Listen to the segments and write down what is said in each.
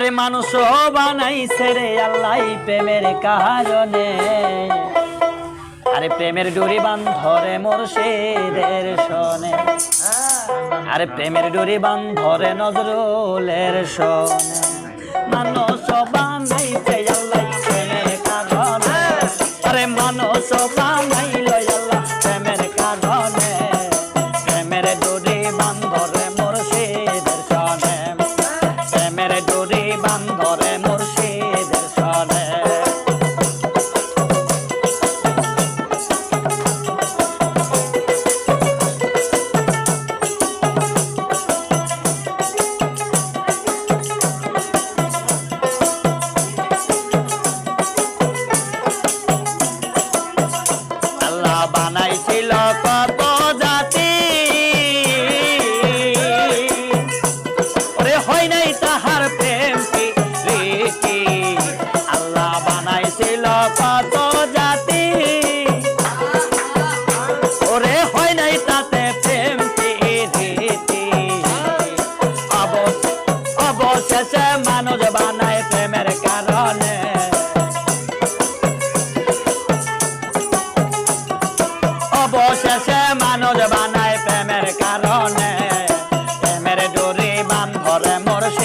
আরে মানুষ বানাই সেরে আল্লাহ প্রেমের কারণে। আরে প্রেমের ডুরি বান্ধরে মোর সেদের শোনে। আরে প্রেমের ডুরি বান্ধরে নজরুলের শোনে। মানুষ বানাই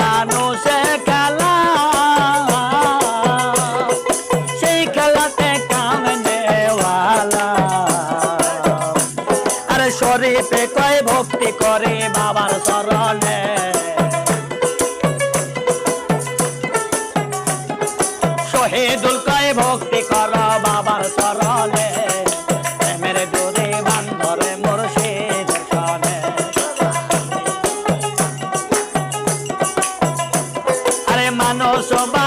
মানুষে খেলা। সেই খেলাতে কাম দেওয়ালা আরে শরীফে কয় ভক্তি করে বাবার চরণে। শহীদুল কয় ভক্তি কর। hermanos son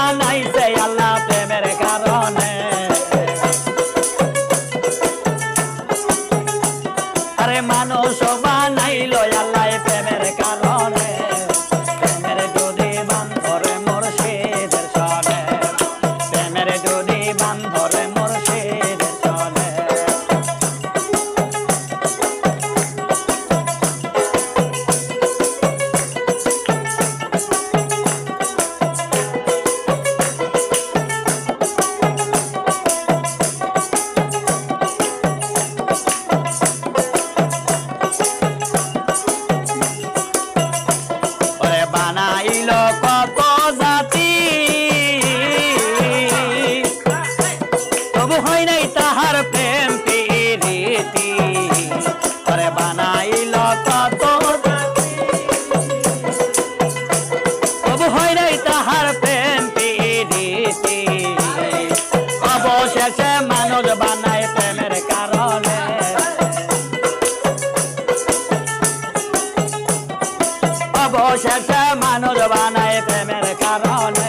শ্রেষ্ঠ মানুষ বানায় প্রেমের কারণে।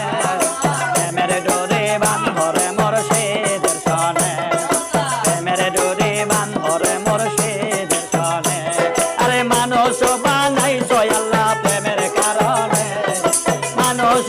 প্রেমের ডোরে বান ধরে সে দর্শনে প্রেমের ডোরে বান ধরে সে দর্শনে আরে মানুষ বানাই আল্লাহ প্রেমের কারণে। মানুষ